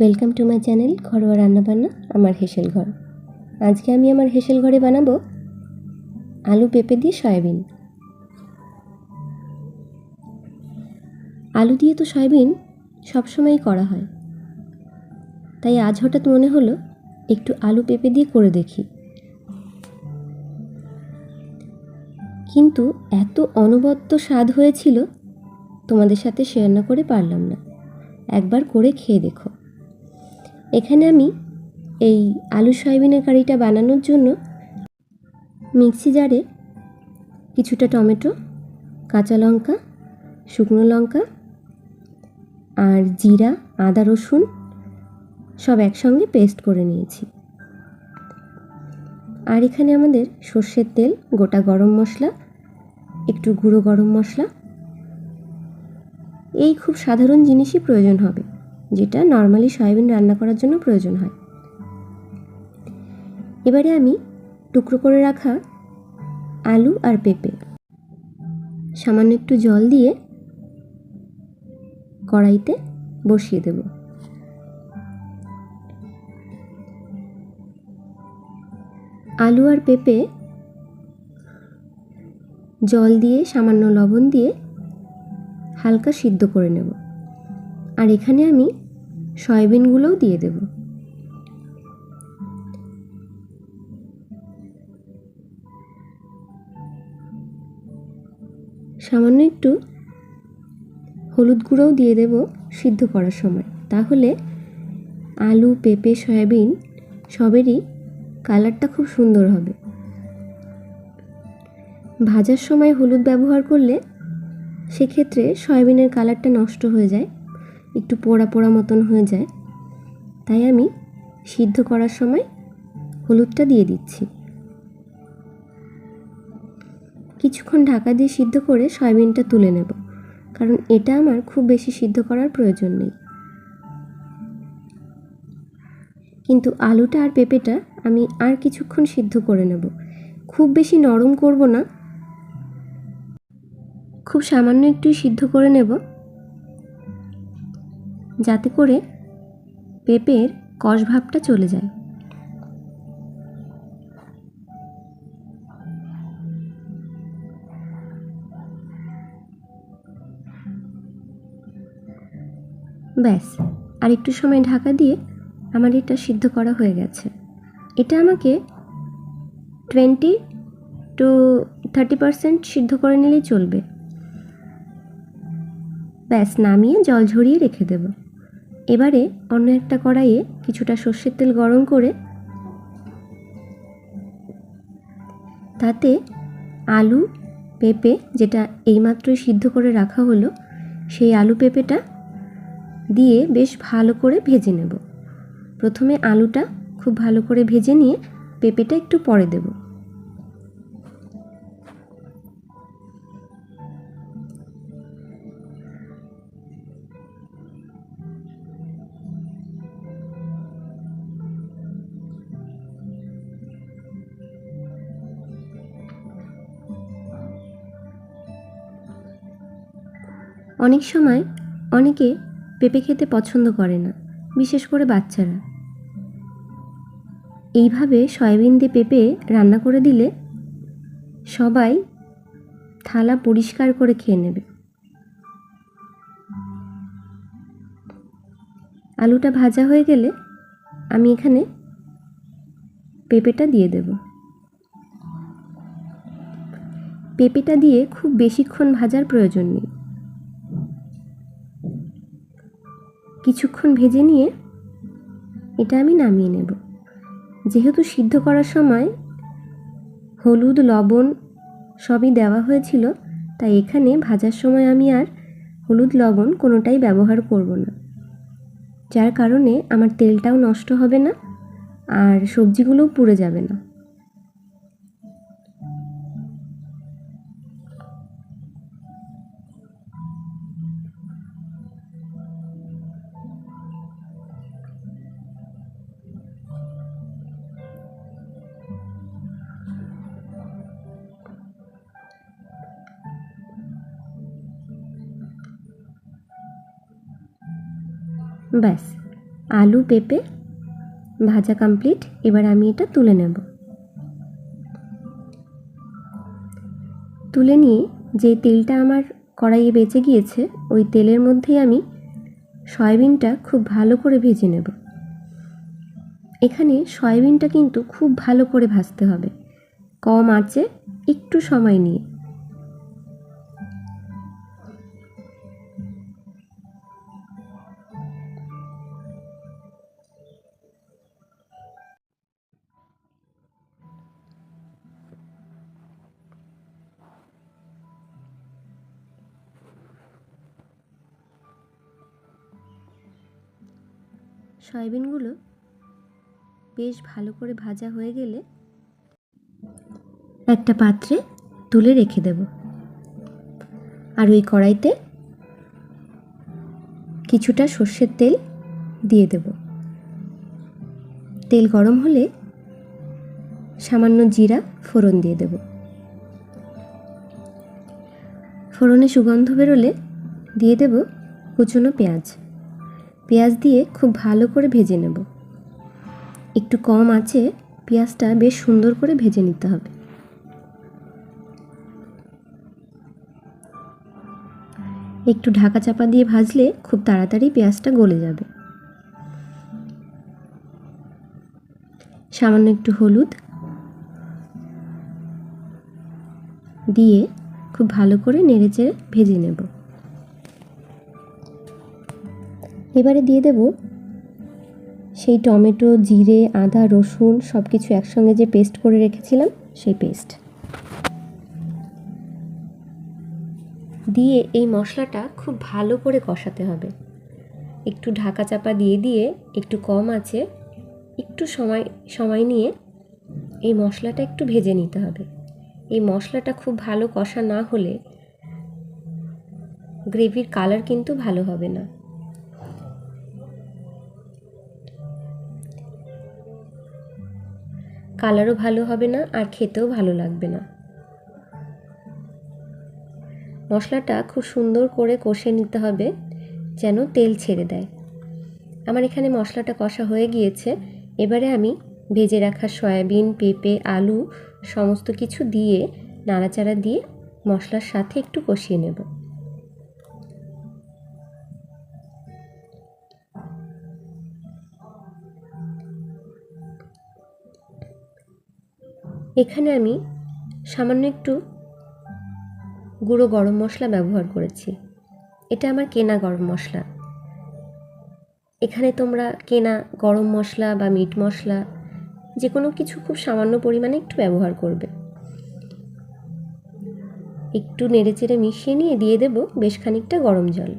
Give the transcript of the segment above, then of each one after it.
Welcome to my channel ঘরোয়া রান্নাবান্না, আমার হেসেল ঘর। আজকে আমি আমার হেসেল ঘরে বানাবো আলু পেঁপে দিয়ে সয়াবিন। আলু দিয়ে তো সয়াবিন সবসময়ই করা হয়। তাই আজ হঠাৎ মনে হলো একটু আলু পেঁপে দিয়ে করে দেখি। কিন্তু এত অনবদ্য স্বাদ হয়েছিল, তোমাদের সাথে শেয়ার না করে পারলাম না। একবার করে খেয়ে দেখো। এখানে আমি এই আলু সয়াবিনের কারিটা বানানোর জন্য মিক্সি জারে কিছুটা টমেটো, কাঁচা লঙ্কা, শুকনো লঙ্কা আর জিরা, আদা, রসুন সব একসঙ্গে পেস্ট করে নিয়েছি। আর এখানে আমাদের সর্ষের তেল, গোটা গরম মশলা, একটু গুঁড়ো গরম মশলা, এই খুব সাধারণ জিনিসই প্রয়োজন হবে। যেটা নর্মালি সয়াবিন রান্না করার জন্য প্রয়োজন হয়। এবারে আমি টুকরো করে রাখা আলু আর পেঁপে। সামান্য একটু জল দিয়ে কড়াইতে বসিয়ে দেব। আলু আর পেঁপে জল দিয়ে, সামান্য লবণ দিয়ে হালকা সিদ্ধ করে নেব। আর এখানে আমি সয়াবিনগুলোও দিয়ে দেব। সামান্য একটু হলুদ গুঁড়োও দিয়ে দেব সিদ্ধ করার সময়। তাহলে আলু, পেঁপে, সয়াবিন সবেরই কালারটা খুব সুন্দর হবে। ভাজার সময় হলুদ ব্যবহার করলে সেক্ষেত্রে সয়াবিনের কালারটা নষ্ট হয়ে যায়। একটু পোড়া পোড়া মতন হয়ে যায়। তাই আমি সিদ্ধ করার সময় হলুদটা দিয়ে দিচ্ছি। কিছুক্ষণ ঢাকা দিয়ে সিদ্ধ করে সয়াবিনটা তুলে নেব, কারণ এটা আমার খুব বেশি সিদ্ধ করার প্রয়োজন নেই। কিন্তু আলুটা আর পেঁপেটা আমি আর কিছুক্ষণ সিদ্ধ করে নেব। খুব বেশি নরম করব না। খুব সামান্য একটু সিদ্ধ করে নেব। যাতে করে পেঁপের কষ ভাবটা চলে যায়। ব্যাস, আর একটু সময় ঢাকা দিয়ে আমার এটা সিদ্ধ করা হয়ে গেছে। এটা আমাকে টোয়েন্টি টু থার্টি পারসেন্ট সিদ্ধ করে নিলেই চলবে। ব্যাস, নামিয়ে জল ঝরিয়ে রেখে দেব। এবারে অন্য একটা কড়াইয়ে কিছুটা সর্ষের তেল গরম করে তাতে আলু পেঁপে যেটা এইমাত্রই সিদ্ধ করে রাখা হলো, সেই আলু পেঁপেটা দিয়ে বেশ ভালো করে ভেজে নেব। প্রথমে আলুটা খুব ভালো করে ভেজে নিয়ে পেঁপেটা একটু পরে দেবো। অনেক সময় অনেকে পেঁপে খেতে পছন্দ করে না, বিশেষ করে বাচ্চারা। এইভাবে সয়াবিন দিয়ে পেঁপে রান্না করে দিলে সবাই থালা পরিষ্কার করে খেয়ে নেবে। আলুটা ভাজা হয়ে গেলে আমি এখানে পেঁপেটা দিয়ে দেব। পেঁপেটা দিয়ে খুব বেশিক্ষণ ভাজার প্রয়োজন নেই। কিছুক্ষণ ভেজে নিয়ে এটা আমি নামিয়ে নেব। যেহেতু সিদ্ধ করার সময় হলুদ, লবণ সবই দেওয়া হয়েছিল, তাই এখানে ভাজার সময় আমি আর হলুদ, লবণ কোনোটাই ব্যবহার করব না। যার কারণে আমার তেলটাও নষ্ট হবে না আর সবজিগুলোও পুড়ে যাবে না। ব্যাস, আলু, পেঁপে, ভাজা কমপ্লিট এবার আমি এটা তুলে নেব। তুলে নিয়ে যে তেলটা আমার কড়াইয়ে বেঁচে গিয়েছে, ওই তেলের মধ্যেই আমি সয়াবিনটা খুব ভালো করে ভেজে নেব। এখানে সয়াবিনটা কিন্তু খুব ভালো করে ভাজতে হবে। কম আঁচে, একটু সময় নিয়ে। সয়াবিনগুলো বেশ ভালো করে ভাজা হয়ে গেলে একটা পাত্রে তুলে রেখে দেব। আর ওই কড়াইতে কিছুটা সর্ষের তেল দিয়ে দেব। তেল গরম হলে সামান্য জিরা, ফোড়ন দিয়ে দেব। ফোড়নে সুগন্ধ বেরোলে দিয়ে দেব কুচনো পেঁয়াজ। পেঁয়াজ দিয়ে খুব ভালো করে ভেজে নেব। একটু কম আছে, পেঁয়াজটা বেশ সুন্দর করে ভেজে নিতে হবে। একটু ঢাকা চাপা দিয়ে ভাজলে খুব তাড়াতাড়ি পেঁয়াজটা গলে যাবে। সামান্য একটু হলুদ দিয়ে খুব ভালো করে নেড়েচেড়ে ভেজে নেব। এবারে দিয়ে দেব সেই টমেটো, জিরে, আদা, রসুন সব কিছু একসঙ্গে যে পেস্ট করে রেখেছিলাম সেই পেস্ট। দিয়ে এই মশলাটা খুব ভালো করে কষাতে হবে। একটু ঢাকা চাপা দিয়ে দিয়ে একটু কম আছে, একটু সময় সময় নিয়ে এই মশলাটা একটু ভেজে নিতে হবে। এই মশলাটা খুব ভালো কষা না হলে গ্রেভির কালার কিন্তু ভালো হবে না। কালারও ভালো হবে না আর খেতেও ভালো লাগবে না। মশলাটা খুব সুন্দর করে কষে নিতে হবে, যেন তেল ছেড়ে দেয়। আমার এখানে মশলাটা কষা হয়ে গিয়েছে। এবারে আমি ভেজে রাখা সয়াবিন, পেঁপে, আলু সমস্ত কিছু দিয়ে, নাড়াচাড়া দিয়ে মশলার সাথে একটু কষিয়ে নেব। এখানে আমি সামান্য একটু গুঁড়ো গরম মশলা ব্যবহার করেছি। এটা আমার কেনা গরম মশলা। এখানে তোমরা কেনা গরম মশলা বা মিট মশলা যে কোনো কিছু খুব সামান্য পরিমাণে একটু ব্যবহার করবে। একটু নেড়েচেড়ে মিশিয়ে নিয়ে দিয়ে দেব বেশ খানিকটা গরম জল।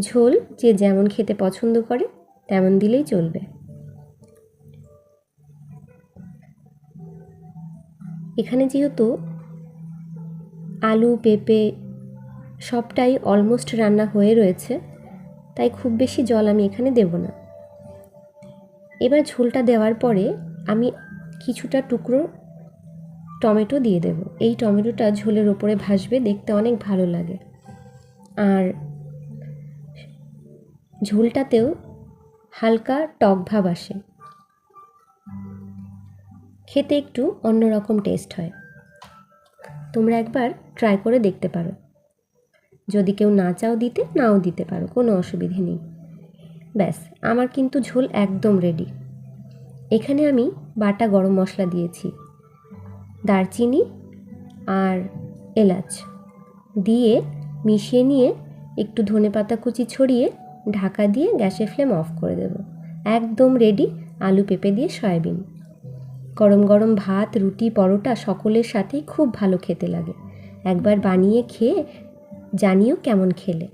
ঝোল যে যেমন খেতে পছন্দ করে, তেমন দিলেই চলবে। এখানে যেহেতু আলু, পেঁপে সবটাই অলমোস্ট রান্না হয়ে রয়েছে, তাই খুব বেশি জল আমি এখানে দেব না। এবার ঝোলটা দেওয়ার পরে আমি কিছুটা টুকরো টমেটো দিয়ে দেব। এই টমেটোটা ঝোলের ওপরে ভাসবে, দেখতে অনেক ভালো লাগে। আর ঝোলটাতেও হালকা টক ভাব আসে। খেতে একটু অন্যরকম টেস্ট হয়। তোমরা একবার ট্রাই করে দেখতে পারো। যদি কেউ না চাও দিতে, নাও দিতে পারো, কোনো অসুবিধে নেই। ব্যাস, আমার কিন্তু ঝোল একদম রেডি এখানে আমি বাটা গরম মশলা দিয়েছি। দারচিনি আর এলাচ দিয়ে মিশিয়ে নিয়ে একটু ধনে পাতা কুচি ছড়িয়ে ঢাকা দিয়ে গ্যাসের ফ্লেম অফ করে দেব। একদম রেডি আলু পেঁপে দিয়ে সয়াবিন। গরম গরম ভাত, রুটি, পরোটা সকলের সাথেই খুব ভালো খেতে লাগে। একবার বানিয়ে খেয়ে জানিও কেমন খেলে।